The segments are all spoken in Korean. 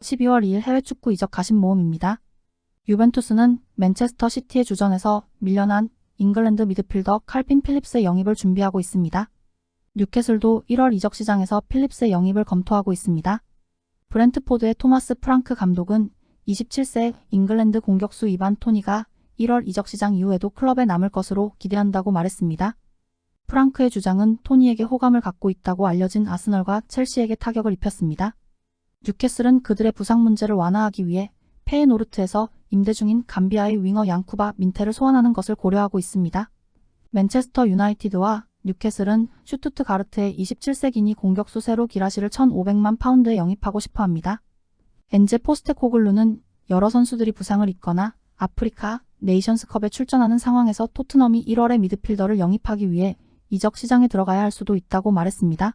12월 2일 해외 축구 이적 가심 모음입니다. 유벤투스는 맨체스터 시티의 주전에서 밀려난 잉글랜드 미드필더 칼빈 필립스의 영입을 준비하고 있습니다. 뉴캐슬도 1월 이적 시장에서 필립스의 영입을 검토하고 있습니다. 브렌트포드의 토마스 프랑크 감독은 27세 잉글랜드 공격수 이반 토니가 1월 이적 시장 이후에도 클럽에 남을 것으로 기대한다고 말했습니다. 프랑크의 주장은 토니에게 호감을 갖고 있다고 알려진 아스널과 첼시에게 타격을 입혔습니다. 뉴캐슬은 그들의 부상 문제를 완화하기 위해 페에노르트에서 임대 중인 감비아의 윙어 양쿠바 민테를 소환하는 것을 고려하고 있습니다. 맨체스터 유나이티드와 뉴캐슬은 슈투트가르트의 27세기니 공격수 세로 기라시를 1,500만 파운드에 영입하고 싶어 합니다. 엔제 포스테코글루는 여러 선수들이 부상을 입거나 아프리카 네이션스컵에 출전하는 상황에서 토트넘이 1월에 미드필더를 영입하기 위해 이적 시장에 들어가야 할 수도 있다고 말했습니다.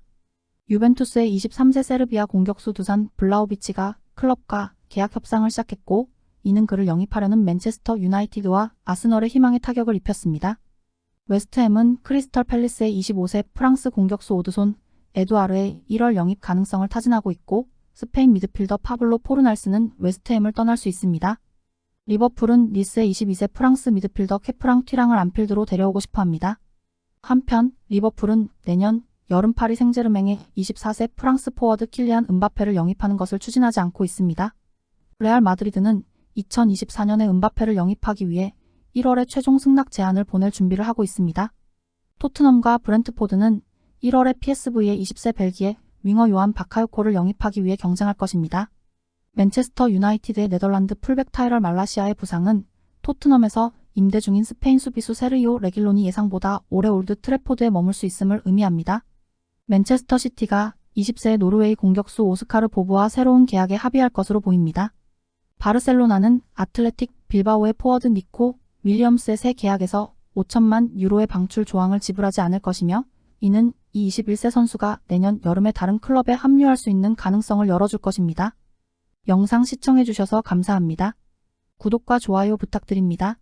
유벤투스의 23세 세르비아 공격수 두산 블라우비치가 클럽과 계약 협상을 시작했고 이는 그를 영입하려는 맨체스터 유나이티드와 아스널의 희망에 타격을 입혔습니다. 웨스트햄은 크리스털 팰리스의 25세 프랑스 공격수 오드손 에두아르의 1월 영입 가능성을 타진하고 있고 스페인 미드필더 파블로 포르날스는 웨스트햄을 떠날 수 있습니다. 리버풀은 니스의 22세 프랑스 미드필더 케프랑 튀랑을 안필드로 데려오고 싶어 합니다. 한편 리버풀은 내년 여름 파리 생제르맹의 24세 프랑스 포워드 킬리안 은바페를 영입하는 것을 추진하지 않고 있습니다. 레알 마드리드는 2024년에 은바페를 영입하기 위해 1월에 최종 승낙 제안을 보낼 준비를 하고 있습니다. 토트넘과 브렌트포드는 1월에 PSV의 20세 벨기에 윙어 요한 바카요코를 영입하기 위해 경쟁할 것입니다. 맨체스터 유나이티드의 네덜란드 풀백 타이럴 말라시아의 부상은 토트넘에서 임대 중인 스페인 수비수 세르이오 레길론이 예상보다 오래 올드 트래포드에 머물 수 있음을 의미합니다. 맨체스터 시티가 20세 노르웨이 공격수 오스카르 보브와 새로운 계약에 합의할 것으로 보입니다. 바르셀로나는 아틀레틱 빌바오의 포워드 니코 윌리엄스의 새 계약에서 5천만 유로의 방출 조항을 지불하지 않을 것이며 이는 이 21세 선수가 내년 여름에 다른 클럽에 합류할 수 있는 가능성을 열어줄 것입니다. 영상 시청해주셔서 감사합니다. 구독과 좋아요 부탁드립니다.